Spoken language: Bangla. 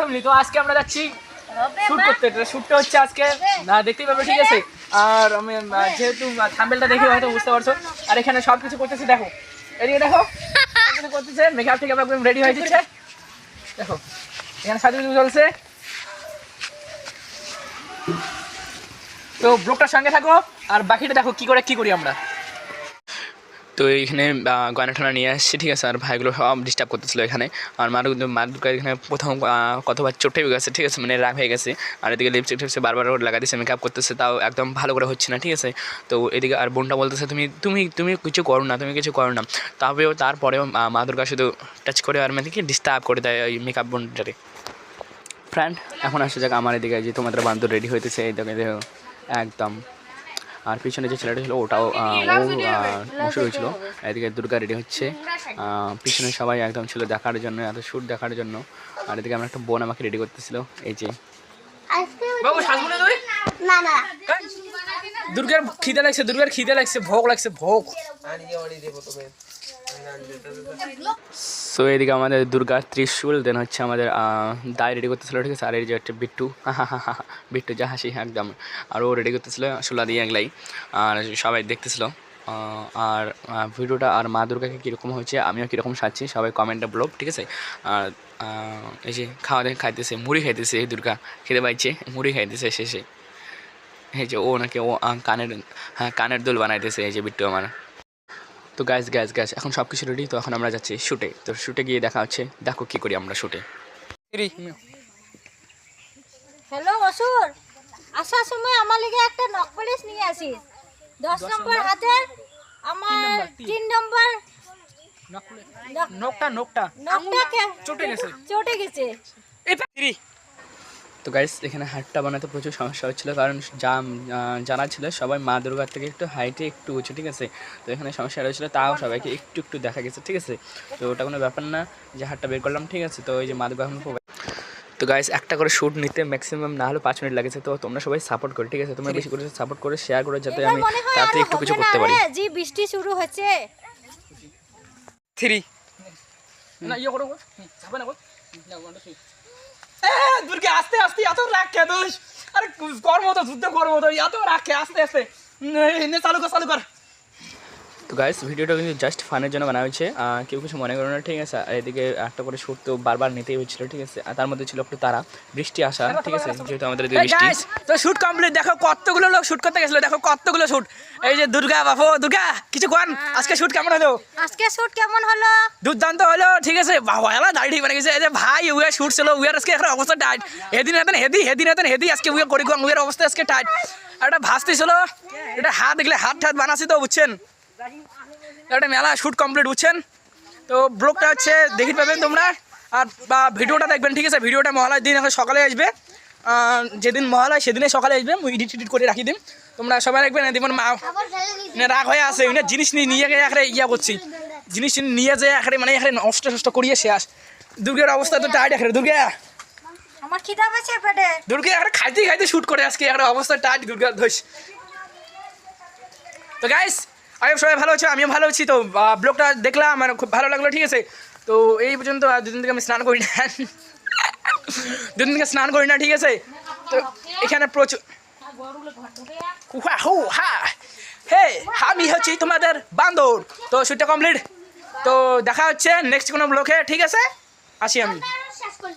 ফ্যামিলি তো আজকে আমরা যাচ্ছি শুট করতে। শুটটা হচ্ছে আজকে। না দেখতেই পাবে ঠিক আছে? আর আমি যেহেতু থাম্বেলটা দেখে হয়তো বুঝতে পারছ। আর এখানে সব কিছু করতেছি দেখো। এদিকে দেখো করতেছে। মেকআপ থেকে একদম রেডি হয়ে যাচ্ছে। দেখো এখানে সাজু চলছে। তো ব্লগটার সঙ্গে থাকো। আর বাকিটা দেখো কি করে কি করি আমরা। তো এইখানে গয়না ঠানা নিয়ে আসছি, ঠিক আছে? আর ভাইগুলো সব ডিস্টার্ব করতেছিল এখানে। আর মার মার এখানে প্রথম কতবার চোটে গেছে, ঠিক আছে? মানে রাগ হয়ে গেছে। আর এদিকে লিপস্টিক টিপসে বারবার লাগা দিচ্ছে মেকআপ করতেছে, তাও একদম ভালো করে হচ্ছে না, ঠিক আছে? তো এদিকে আর বোনটা বলতেছে, তুমি তুমি তুমি কিছু করো না, তুমি কিছু করো না। তবেও তারপরেও মা দুর্গা শুধু টাচ করে আর মানে কি ডিস্টার্ব করে দেয় ওই মেকআপ বোনটারে। ফ্রেন্ড এখন আসে, যাক, আমার এদিকে যে তোমাদের বান্ধব রেডি হইতেছে এই দেখো, একদম। আর পিছনে যে ছেলেটা ছিল ওটাও ও বসে রয়েছিল। এদিকে দুর্গা রেডি হচ্ছে। পিছনে সবাই একদম ছিল দেখার জন্য এত শ্যুট দেখার জন্য। আর এদিকে আমার একটা বোন আমাকে রেডি করতেছিল। এই যে। বাবু না না। দুর্গার খিদে লাগছে, দুর্গার খিদে লাগছে, ভোগ লাগছে, ভোগ। সো এদিকে আমাদের দুর্গা ত্রিশূল দেন হচ্ছে আমাদের দায় রেডি করতেছিল, ঠিক আছে? আর এই যে একটা বিট্টু বিট্টু যা হাসি একদম। আর ও রেডি করতেছিল সোলা দিয়ে একলাই। আর সবাই দেখতেছিল। আর ভিডিওটা আর মা দুর্গাকে কীরকম হয়েছে, আমিও কীরকম সাজছি, সবাই কমেন্টে বলো, ঠিক আছে? আর এই যে খাওয়া দাওয়া খাইতেছে, মুড়ি খাইতেছে দুর্গা খেতে পাইছে, মুড়ি খাইতেছে শেষে। এই যে ও নাকি ও কানের হ্যাঁ কানের দোল বানাইতেছে এই যে বিট্টু আমার। তো গ্যাস গ্যাস গ্যাস এখন সব কিছু রেডি তো এখন আমরা যাচ্ছি শুটে তো শুটে গিয়ে দেখা হচ্ছে দেখো কি করি আমরা শুটে হ্যালো অসুর আসার সময় আমার লিগে একটা নখ পলিশ নিয়ে আসিস দশ নম্বর হাতে আমার নাম্বার? তিন। নম্বর নোকটা নোকটা নখটাকে চটে গেছে। চটে গেছে। তো গাইস এখানে হাটটা বানাতে প্রচুর সমস্যা হচ্ছিল কারণ জাম আহ, জানা ছিল সবাই মা দুর্গার থেকে একটু হাইটে একটু উঁচু ঠিক আছে? তো এখানে সমস্যা রয়েছিল তাও সবাইকে একটু একটু দেখা গেছে ঠিক আছে? তো ওটা কোনো ব্যাপার না যে হাটটা বের করলাম ঠিক আছে? তো ওই যে মা দুর্গা এখন তো গাইস একটা করে শ্যুট নিতে ম্যাক্সিমাম না হলেও পাঁচ মিনিট লাগেছে তো তোমরা সবাই সাপোর্ট করো ঠিক আছে? তোমরা বেশি করে সাপোর্ট করে শেয়ার করো যাতে আমি তাড়াতাড়ি একটু কিছু করতে পারি। যে বৃষ্টি শুরু হচ্ছে। থ্রি না ইয়ে করো যাবে না দুর্গে, আস্তে আস্তে, এত রাখে দোষ আরে কর্ম তো যুদ্ধ করব তো এত রাখ আস্তে আস্তে। চালু কর চালু কর। তো গাইস ভিডিওটা কিন্তু জাস্ট ফানের জন্য বানা হয়েছে। কেউ কিছু মনে করো না ঠিক আছে? আর এদিকে একটা করে শ্যুট তো বারবার নিতেই হচ্ছিল ঠিক আছে? আর তার মধ্যে ছিল একটু তারা বৃষ্টি আসা ঠিক আছে? যেহেতু আমাদের এদিকে বৃষ্টি। তো শুট কমপ্লিট দেখো কতগুলো লোক শুট করতে গেছিল দেখো কতগুলো শুট এই যে দুর্গা বাপু দুর্গা কিছু কোন? আজকে শুট কেমন হলো? আজকে শুট কেমন হলো? দুর্দান্ত হলো ঠিক আছে? বাবা এলা দাড়ি ঠিক মানে গেছে এই যে ভাই উয়ে শুট ছিল উয়ার আজকে এখন অবস্থা টাইট হেদিন হেতেন হেদি হেদিন হেতেন হেদি আজকে উয়ে করি গং উয়ের অবস্থা আজকে টাইট আর এটা ভাসতে ছিল এটা হাত দেখলে হাত ঠাত বানাছি তো বুঝছেন? একটা মেলা শুট কমপ্লিট বুঝছেন? তো ব্লগটা হচ্ছে দেখি পাবেন তোমরা। আর বা ভিডিওটা দেখবেন ঠিক আছে? ভিডিওটা মহালয়ের দিন এখন সকালে আসবে। যেদিন মহালয় সেদিনে সকালে আসবে। মুই ইডিট এডিট করে রাখি দিন তোমরা সবাই দেখবেন দেখবেন মা রাগ হয়ে আছে। উনি জিনিস নিয়ে নিয়ে গিয়ে এখানে ইয়া করছি। জিনিস নিয়ে যে এখানে মানে এখানে নষ্ট নষ্ট করিয়ে শেষ। দুর্গের অবস্থা তো টাইট এখানে দুর্গা। আমার খিদা পেয়েছে পেটে। দুর্গা এখানে খাইতে খাইতে শুট করে আজকে এখানে অবস্থা টাইট দুর্গা ধস তো গাইস আমি সবাই ভালো আছো? আমিও ভালো আছি তো। ব্লগটা দেখলাম আমার খুব ভালো লাগল, ঠিক আছে? তো এই পর্যন্ত আর দুদিন থেকে আমি স্নান করি না। দুদিন থেকে স্নান করি না, ঠিক আছে? তো এখানে প্রচুর হু হা। হে, আমি হচ্ছি তোমাদের বান্দর। তো শুটটা কমপ্লিট তো দেখা হচ্ছে নেক্সট কোনো ব্লকে ঠিক আছে? আসি আমি।